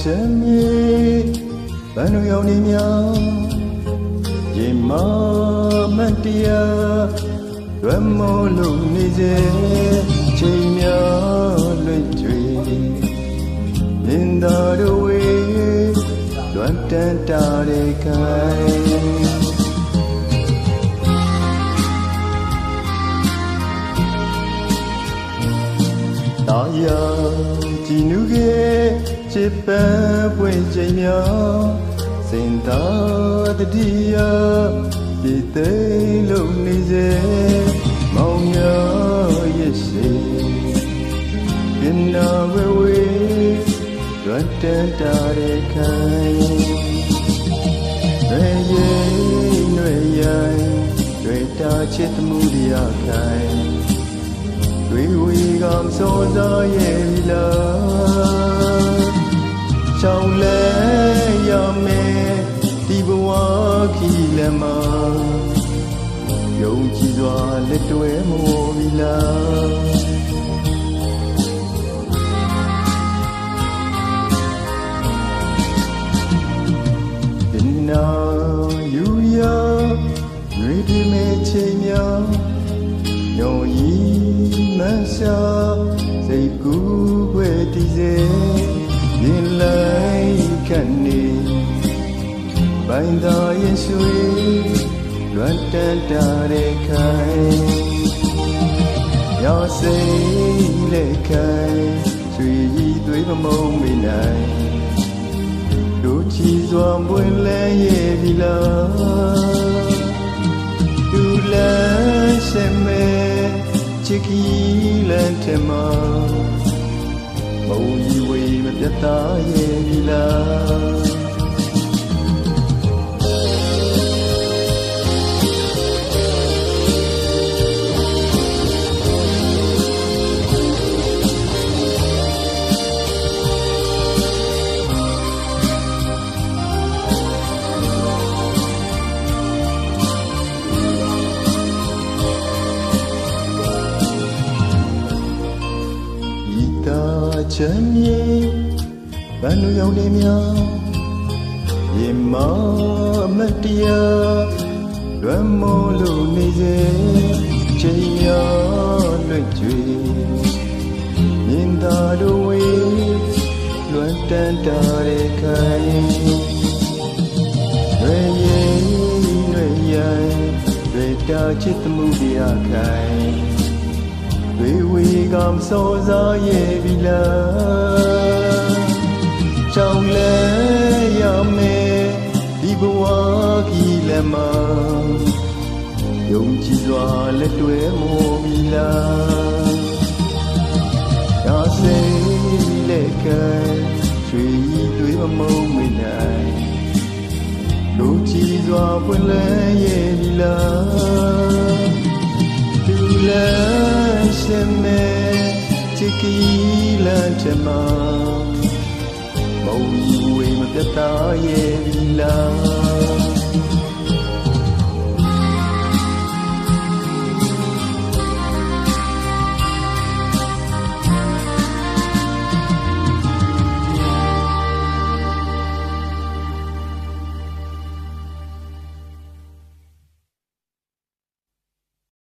ချမ်းမြေဘန်တို့ရောက်နေများရေမမတ်တရားရွမ်းမောလို့နေစေချိန်များလွင့်ကျွေလင်သာတို့ဝေလွမ်းတန်တာတဲ့ခိုင်တာယာကြည်နုကေ ချစ်ပန်းပွင့်ချိန်များစင်သာတတိယဒီသိမ်းလုံးနေစေမောင်များရဲ့ရှိပြနာဝေဝေရန်တန်တာတဲ့ခိုင်ရေရဲ့ຫນွေရိုင်တွေတာချစ်မှုတရားခိုင်ဝေဝေကံစောစားရဲ့ပြီလား မယုံကြည်စွာလက်တွဲမဝပြီလားဒီနာယူရရွေဒီမဲ့ချိန်များညောင်ရီမရှာစိတ်ကူးွယ်တည်စေရင်လိုက်ခတ်နေ ပိုင်သာရင်ရွှေလွတ်တန်တာတဲ့ခိုင်ရောစိတ်လက်ခိုင်ရွှေရီသွေးမုံမိနိုင်တို့ချီစွာပွင့်လဲရဲ့ပြီလားတူလန်းရှမဲချစ်ကီလန်းထမမုံရီဝေမပြတ်သားရဲ့ဒီလား ချမ်းမြေဘန်တို့ရောက်နေများရေမမတ်တရားလွမ်းမောလို့နေစေချိန်များလွတ်ကြွေမြင်သာတို့ဝေလွမ်းတန်တာတဲ့ခိုင်ရွေရင်ရွေရိုင်ရွေတာချစ်မှုတရားခိုင် ဝေဝေကံစောစားရဲ့ပြီလားချောင်းလဲရမယ်ဒီဘဝကြီးလည်းမယုံကြည်စွာလက်တွဲမောပြီလားရာစိတ်လက်ကဲရွှေကြီးတွေးမမုံမနိုင်လူကြည်စွာပွင့်လဲရဲ့ပြီလား ကီလန်းချမမုံယူဝေမပြတ်သားရဲ့ဒီလား